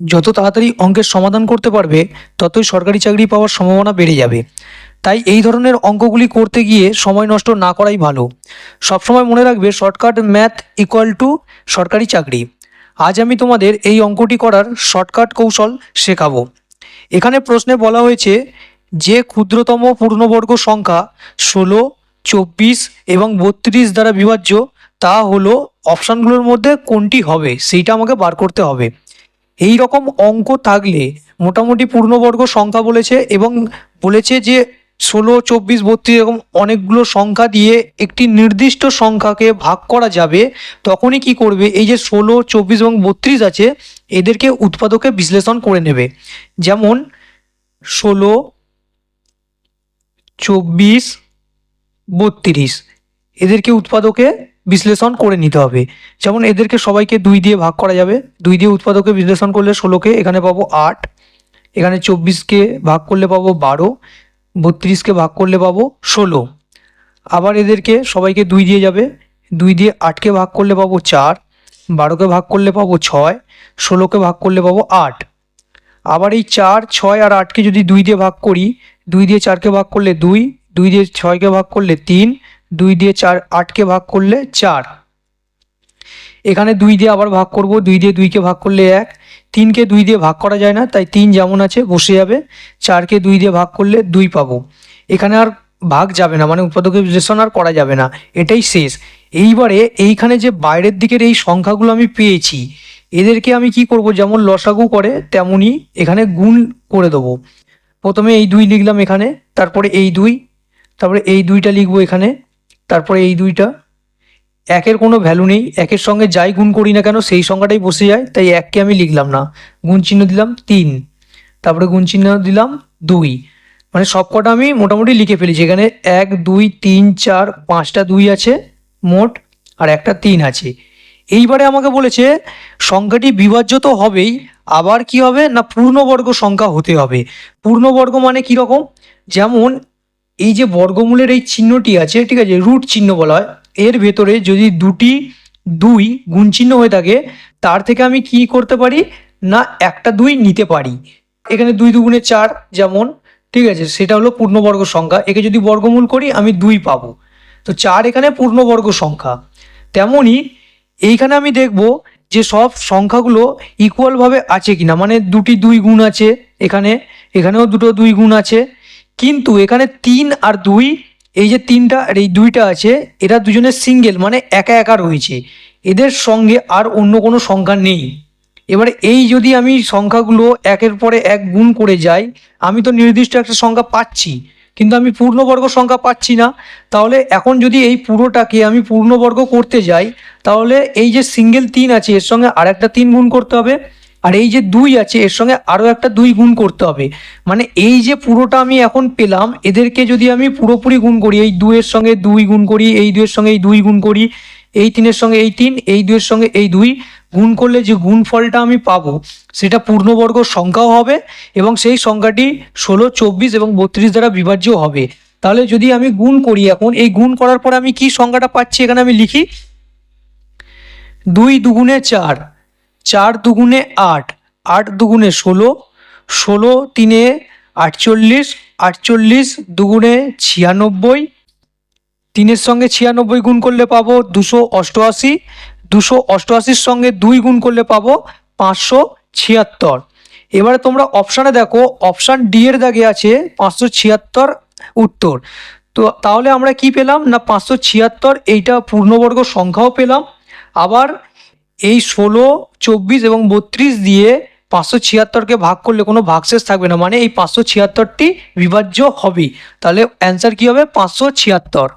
যত তাড়াতাড়ি অঙ্কের সমাধান করতে পারবে, ততই সরকারি চাকরি পাওয়ার সম্ভাবনা বেড়ে যাবে। তাই এই ধরনের অঙ্কগুলি করতে গিয়ে সময় নষ্ট না করাই ভালো। সবসময় মনে রাখবে শর্টকাট ম্যাথ ইকুয়াল টু সরকারি চাকরি। আজ আমি তোমাদের এই অঙ্কটি করার শর্টকাট কৌশল শেখাবো। এখানে প্রশ্নে বলা হয়েছে, যে ক্ষুদ্রতম পূর্ণবর্গ সংখ্যা ষোলো, চব্বিশ এবং বত্রিশ দ্বারা বিভাজ্য, তা হলো অপশানগুলোর মধ্যে কোনটি হবে, সেইটা আমাকে বার করতে হবে। এই রকম অঙ্ক থাকলে মোটামুটি পূর্ণবর্গ সংখ্যা বলেছে এবং বলেছে যে ষোলো, চব্বিশ, বত্রিশ এরকম অনেকগুলো সংখ্যা দিয়ে একটি নির্দিষ্ট সংখ্যাকে ভাগ করা যাবে, তখনই কি করবে? এই যে ষোলো, চব্বিশ এবং বত্রিশ আছে, এদেরকে উৎপাদকে বিশ্লেষণ করে নেবে। যেমন ষোলো, চব্বিশ, বত্রিশ, এদেরকে উৎপাদকে বিশ্লেষণ করে নিতে হবে। যেমন এদেরকে সবাইকে দুই দিয়ে ভাগ করা যাবে। দুই দিয়ে উৎপাদকে বিশ্লেষণ করলে ষোলোকে, এখানে পাবো আট। এখানে চব্বিশকে ভাগ করলে পাবো বারো। বত্রিশকে ভাগ করলে পাবো ষোলো। আবার এদেরকে সবাইকে দুই দিয়ে যাবে। দুই দিয়ে আটকে ভাগ করলে পাবো চার। বারোকে ভাগ করলে পাবো ছয়। ষোলোকে ভাগ করলে পাবো আট। আবার এই চার, ছয় আর আটকে যদি দুই দিয়ে ভাগ করি, দুই দিয়ে চারকে ভাগ করলে দুই দুই দিয়ে ছয়কে ভাগ করলে তিন দুই দিয়ে চার আটকে ভাগ করলে চার। এখানে দুই দিয়ে আবার ভাগ করব, দুই দিয়ে দুইকে ভাগ করলে এক। তিনকে দুই দিয়ে ভাগ করা যায় না, তাই তিন যেমন আছে বসে যাবে। চারকে দুই দিয়ে ভাগ করলে দুই পাবো। এখানে আর ভাগ যাবে না মানে উৎপাদকের বিশ্লেষণ আর করা যাবে না, এটাই শেষ। এইবারে এইখানে যে বাইরের দিকের এই সংখ্যাগুলো আমি পেয়েছি, এদেরকে আমি কি করব, যেমন লসাগু করে তেমনই এখানে গুণ করে দেবো। প্রথমে এই দুই লিখলাম এখানে, তারপরে এই দুই, তারপরে এই দুইটা লিখব এখানে। তারপরে এই দুইটা, একের কোনো ভ্যালু নেই, একের সঙ্গে যাই গুণ করি না কেন, সেই সংখ্যাটাই বসে যায়, তাই এককে আমি লিখলাম না। গুণ চিহ্ন দিলাম তিন, তারপরে গুণ চিহ্ন দিলাম দুই। মানে সব কটা আমি মোটামুটি লিখে ফেলেছি, এখানে এক, দুই, তিন, চার, পাঁচটা দুই আছে মোট, আর একটা তিন আছে। এইবারে আমাকে বলেছে, সংখ্যাটি বিভাজ্য তো হবেই, আবার কি হবে না পূর্ণবর্গ সংখ্যা হতে হবে। পূর্ণবর্গ মানে কি রকম? যেমন এই যে বর্গমূলের এই চিহ্নটি আছে, ঠিক আছে, রুট চিহ্ন বলা হয়, এর ভেতরে যদি দুটি দুই গুণ চিহ্ন হয়ে থাকে, তার থেকে আমি কি করতে পারি? না, একটা দুই নিতে পারি। এখানে দুই দুগুণে চার যেমন, ঠিক আছে, সেটা হলো পূর্ণবর্গ সংখ্যা। একে যদি বর্গমূল করি, আমি দুই পাবো। তো চার এখানে পূর্ণবর্গ সংখ্যা। তেমনই এইখানে আমি দেখব যে সব সংখ্যাগুলো ইকুয়ালভাবে আছে কিনা। মানে দুটি দুই গুণ আছে এখানে, এখানেও দুটো দুই গুণ আছে। কিন্তু এখানে তিন আর দুই, এই যে তিনটা আর এই দুইটা আছে, এরা দুজনের সিঙ্গেল মানে একা একা রয়েছে। এদের সঙ্গে আর অন্য কোনো সংখ্যা নেই। এবারে এই যদি আমি সংখ্যাগুলো একের পরে এক গুণ করে যাই, আমি তো নির্দিষ্ট একটা সংখ্যা পাচ্ছি, কিন্তু আমি পূর্ণবর্গ সংখ্যা পাচ্ছি না। তাহলে এখন যদি এই পুরোটাকে আমি পূর্ণবর্গ করতে যাই, তাহলে এই যে সিঙ্গেল তিন আছে, এর সঙ্গে আর একটা তিন গুণ করতে হবে। আর এই যে দুই আছে, এর সঙ্গে আরও একটা দুই গুণ করতে হবে। মানে এই যে পুরোটা আমি এখন পেলাম, এদেরকে যদি আমি পুরোপুরি গুণ করি, এই দুয়ের সঙ্গে দুই গুণ করি, এই দুয়ের সঙ্গে এই দুই গুণ করি, এই তিনের সঙ্গে এই তিন, এই দুয়ের সঙ্গে এই দুই, গুণ করলে যে গুণফলটা আমি পাবো, সেটা পূর্ণবর্গ সংখ্যাও হবে এবং সেই সংখ্যাটি ষোলো, চব্বিশ এবং বত্রিশ দ্বারা বিভাজ্য হবে। তাহলে যদি আমি গুণ করি এখন, এই গুণ করার পর আমি কি সংখ্যাটা পাচ্ছি? এখানে আমি লিখি, দুই দুগুণে চার চার দুগুণে আট আট দুগুণে ষোলো ষোলো তিনে আটচল্লিশ আটচল্লিশ দুগুণে ছিয়ানব্বই, তিনের সঙ্গে ছিয়ানব্বই গুণ করলে পাবো দুশো অষ্টআশি, দুশো অষ্টআশির সঙ্গে দুই গুণ করলে পাবো পাঁচশো ছিয়াত্তর। এবারে তোমরা অপশানে দেখো, অপশান ডি এর দাগে আছে পাঁচশো ছিয়াত্তর উত্তর। তো তাহলে আমরা কি পেলাম? না, পাঁচশো ছিয়াত্তর, এইটা পূর্ণবর্গ সংখ্যাও পেলাম। আবার এই ষোলো চব্বিশ এবং বত্রিশ দিয়ে পাঁচশো ছিয়াত্তরকে ভাগ করলে কোনো ভাগশেষ থাকবে না। মানে এই পাঁচশো ছিয়াত্তরটি বিভাজ্য হবে তাহলে অ্যান্সার কী হবে? পাঁচশো ছিয়াত্তর।